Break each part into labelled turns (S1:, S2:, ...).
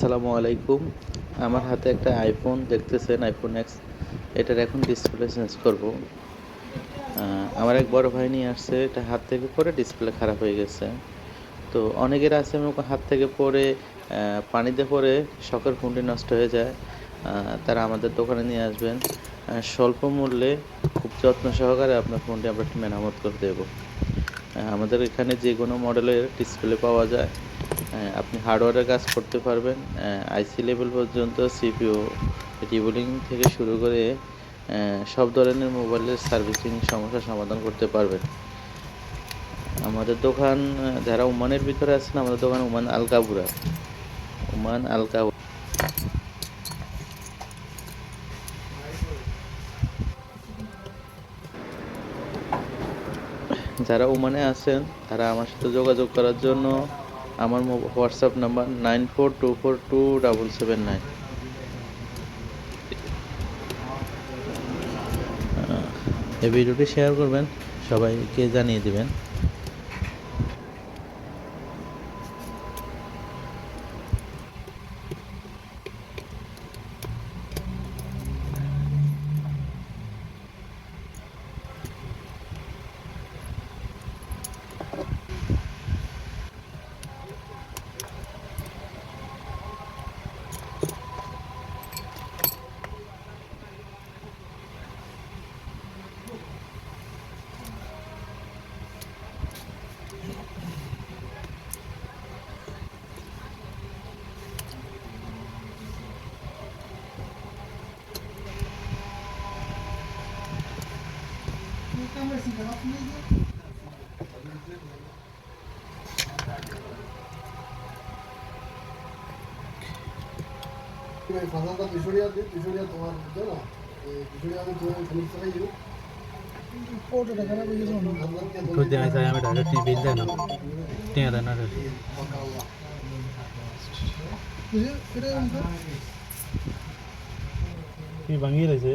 S1: আসসালামু আলাইকুম। আমার হাতে একটা আইফোন দেখতেছেন আইফোন এক্স এটার এখন ডিসপ্লে চেঞ্জ করব। আমার এক বড় ভাই নিয়ে আসছে, এটা হাত থেকে পরে ডিসপ্লে খারাপ হয়ে গেছে। তো অনেকের আছে হাত থেকে পরে পানিতে পরে শখের ফোনটি নষ্ট হয়ে যায়। তারা আমাদের দোকানে নিয়ে আসবেন। স্বল্প মূল্যে খুব যত্ন সহকারে আপনার ফোনটি আমরা একটু মেরামত করে দেবো। আমাদের এখানে যে কোনো মডেলের ডিসপ্লে পাওয়া যায়। আপনি হার্ডওয়্যারের কাজ করতে পারবেন আইসি লেভেল পর্যন্ত সিপিও রিবুলিং থেকে শুরু করে সব ধরনের মোবাইলের সার্ভিসিং সমস্যার সমাধান করতে পারবেন। আমাদের দোকান যারা ওমানের ভিতরে আছেন, আমাদের দোকান ওমান আলকাবুরা। ওমান আলকাবুরা যারা ওমানে আছেন, তারা আমার সাথে যোগাযোগ করার জন্য আমার WhatsApp number nine four two four two double seven nine এই ভিডিওটি শেয়ার করবেন, সবাইকে জানিয়ে দেবেন।
S2: kamerasını kapattın neydi? Fazla da dışarıya, dışarıya doğar değil mi? Dışarıya doğar, kılıçlara yiyor. तो
S3: देना चाहिए हमें डायरेक्ट नहीं बिल देना नहीं आता ना फिर ये बंगी रहे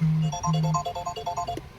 S2: なるほど。